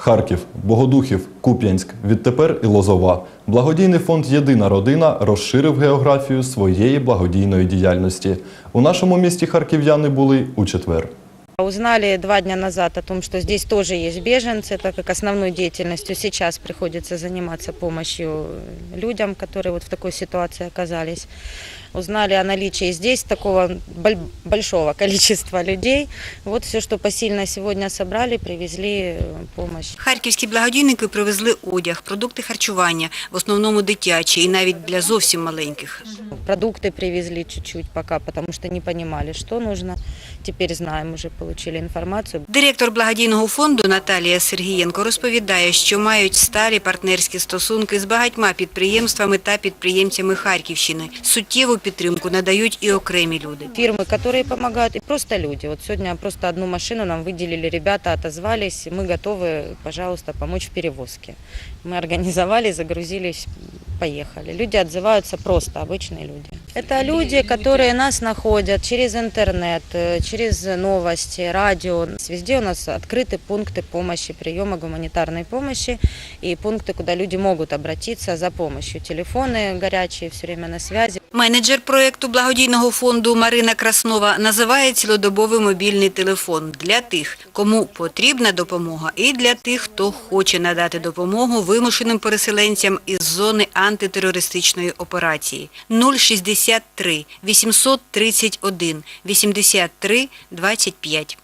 Харків, Богодухів, Куп'янськ, відтепер і Лозова. Благодійний фонд Єдина родина розширив географію своєї благодійної діяльності. У нашому місті харків'яни були у четвер. Узнали два дня назад о том, что здесь тоже есть беженцы, так как основной деятельностью сейчас приходится заниматься помощью людям, которые вот в такой ситуации оказались. Узнали о наличии здесь такого боль- большого количества людей. Вот все, что посильно сегодня собрали, привезли э, помощь. Харківські благодійники привезли одяг, продукти харчування, в основному дитячі і навіть для зовсім маленьких. Продукты привезли чуть-чуть пока, потому что не понимали, что нужно. Теперь знаем, уже получили информацию. Директор благодійного фонду Наталія Сергієнко розповідає, що мають старі партнерські стосунки з багатьма підприємствами та підприємцями Харківщини. Суттєву підтримку надають і окремі люди. Фирмы, которые помогают, и просто люди. Вот сегодня просто одну машину нам выделили, ребята отозвались, мы готовы, пожалуйста, помочь в перевозке. Мы организовали, загрузились, поехали. Люди отзываются просто, обычные люди. Это люди, которые нас находят через интернет, э, через новости, радио. Везде у нас открыты пункты помощи, приема гуманитарной помощи и пункты, куда люди могут обратиться за помощью. Телефоны горячие, все время на связи. Менеджер проєкту благодійного фонду Марина Краснова називає цілодобовий мобільний телефон для тих, кому потрібна допомога, і для тих, хто хоче надати допомогу вимушеним переселенцям із зони антитерористичної операції. 063 831 83 25.